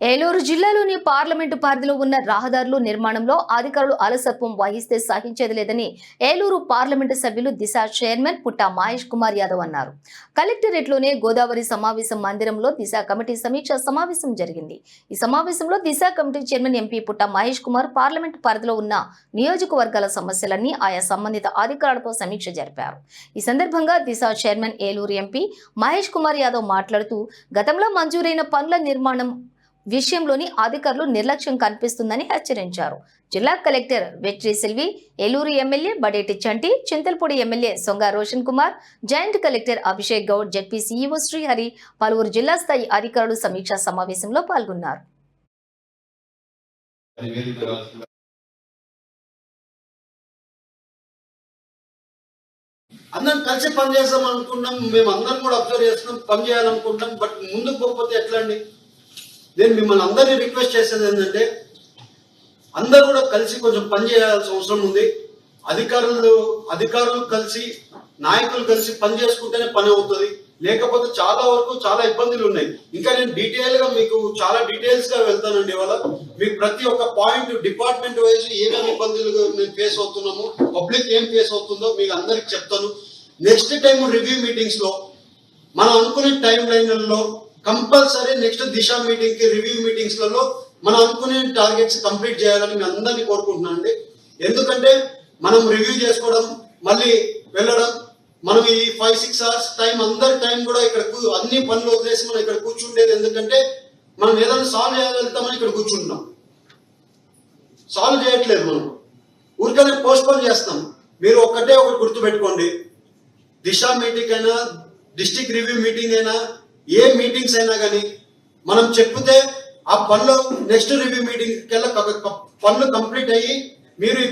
ఏలూరు జిల్లాలోని పార్లమెంటు పరిధిలో ఉన్న రహదారులు నిర్మాణంలో అధికారులు అలసత్వం వహిస్తే సహించేది లేదని ఏలూరు పార్లమెంటు సభ్యులు దిశ చైర్మన్ పుట్టా మహేష్ కుమార్ యాదవ్ అన్నారు. కలెక్టరేట్లోనే గోదావరి సమావేశం మందిరంలో దిశ కమిటీ సమీక్ష సమావేశం జరిగింది. ఈ సమావేశంలో Disha committee chairman MP Putta Mahesh Kumar parliament పరిధిలో ఉన్న నియోజకవర్గాల సమస్యలన్నీ ఆయా సంబంధిత అధికారులతో సమీక్ష జరిపారు. ఈ సందర్భంగా దిశ చైర్మన్ ఏలూరు ఎంపీ మహేష్ కుమార్ యాదవ్ మాట్లాడుతూ గతంలో మంజూరైన పనుల నిర్మాణం విషయంలోని అధికారులు నిర్లక్ష్యం కనిపిస్తుందని హెచ్చరించారు. జిల్లా collector Vetri Selvi Eluru MLA Badeti Chanti Chintalapudi MLA Songa Roshan Kumar joint collector Abhishek Goud ZP CEO Srihari పలువురు జిల్లా స్థాయి అధికారులు సమీక్షా సమావేశంలో పాల్గొన్నారు. అందరం కలిసి పనిచేస్తాం అనుకున్నాం మేము అందరం కూడా అబ్జర్వ్ చేస్తున్నాం పని చేయాలనుకుంటాం బట్ ముందుకు పోకపోతే ఎట్లా అండి? నేను మిమ్మల్ని అందరినీ రిక్వెస్ట్ చేసేది ఏంటంటే అందరూ కూడా కలిసి కొంచెం పని చేయాల్సిన అవసరం ఉంది. అధికారులు అధికారులు కలిసి నాయకులు కలిసి పని చేసుకుంటేనే పని అవుతుంది. లేకపోతే చాలా వరకు చాలా ఇబ్బందులు ఉన్నాయి. ఇంకా నేను డీటెయిల్గా మీకు చాలా డీటెయిల్స్గా వెళ్తానండి ఇవాళ. మీకు ప్రతి ఒక్క పాయింట్ డిపార్ట్మెంట్ వైజ్ ఏమేమి ఇబ్బందులు మేము ఫేస్ అవుతున్నాము పబ్లిక్ ఏం ఫేస్ అవుతుందో మీకు అందరికి చెప్తాను. నెక్స్ట్ టైం రివ్యూ మీటింగ్స్లో మనం అనుకునే టైం లైన్లలో కంపల్సరీ నెక్స్ట్ దిశ మీటింగ్కి రివ్యూ మీటింగ్స్లలో మనం అనుకునే టార్గెట్స్ కంప్లీట్ చేయాలని మీ అందరినీ కోరుకుంటున్నాను అండి. ఎందుకంటే మనం రివ్యూ చేసుకోవడం మళ్ళీ వెళ్ళడం మనం ఈ ఫైవ్ సిక్స్ అవర్స్ టైం అందరి టైం కూడా ఇక్కడ అన్ని పనులు వదిలేసి మనం ఇక్కడ కూర్చుండేది ఎందుకంటే మనం ఏదైనా సాల్వ్ చేయగలుగుతామని ఇక్కడ కూర్చుంటున్నాం. సాల్వ్ చేయట్లేదు మనం. ఊరికనే పోస్ట్పోన్ చేస్తాం. మీరు ఒక్కటే ఒకటి గుర్తుపెట్టుకోండి. దిశ మీటింగ్ అయినా డిస్టిక్ రివ్యూ మీటింగ్ అయినా ఏ మీటింగ్స్ అయినా కానీ మనం చెప్తే ఆ పనులు నెక్స్ట్ రివ్యూ మీటింగ్ కల్లా పనులు కంప్లీట్ అయ్యి మీరు